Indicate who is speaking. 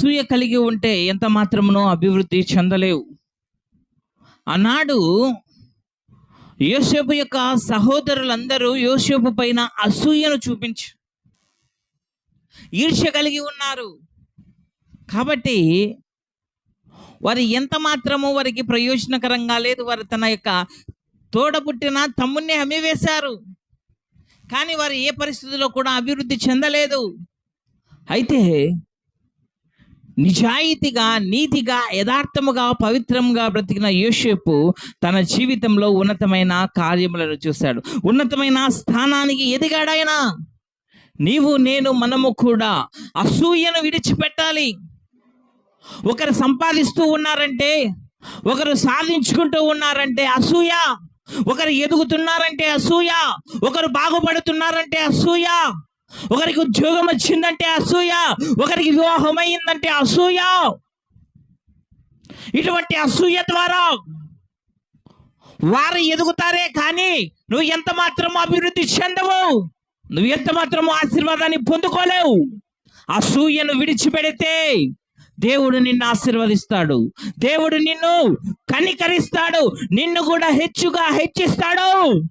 Speaker 1: అసూయ కలిగి ఉంటే ఎంత మాత్రమునో అభివృద్ధి చెందలేవు. ఆనాడు యోసేపు యొక్క సహోదరులందరూ యోసేపు పైన అసూయను చూపించు. ఈర్ష్య కలిగి ఉన్నారు. కాబట్టి వారు ఎంత మాత్రము వారికి ప్రయోజనకరంగా లేదు వారు తన యొక్క తోడబుట్టిన తమ్ముణ్ణి అమ్మివేశారు కానీ వారు ఏ పరిస్థితిలో కూడా అభివృద్ధి చెందలేదు. అయితే నిజాయితీగా నీతిగా యథార్థముగా పవిత్రంగా బ్రతికిన యోసేపు తన జీవితంలో ఉన్నతమైన కార్యములను చూశాడు. ఉన్నతమైన స్థానానికి ఎదిగాడాయన? నీవు నేను మనము కూడా అసూయను విడిచిపెట్టాలి. ఒకరు సంపాదిస్తూ ఉన్నారంటే ఒకరు సాధించుకుంటూ ఉన్నారంటే అసూయ. ఒకరు ఎదుగుతున్నారంటే అసూయ. ఒకరు బాగుపడుతున్నారంటే అసూయ. ఒకరికి ఉద్యోగం వచ్చిందంటే అసూయ ఒకరికి వివాహం అయిందంటే అసూయ. ఇటువంటి అసూయ ద్వారా వారు ఎదుగుతారే కానీ నువ్వు ఎంత మాత్రం అభివృద్ధి చెందవు. నువ్వు ఎంత మాత్రం ఆశీర్వాదాన్ని పొందుకోలేవు. అసూయను విడిచిపెడితే దేవుడు నిన్ను ఆశీర్వదిస్తాడు. దేవుడు నిన్ను కనికరిస్తాడు. నిన్ను కూడా హెచ్చుగా హెచ్చిస్తాడు.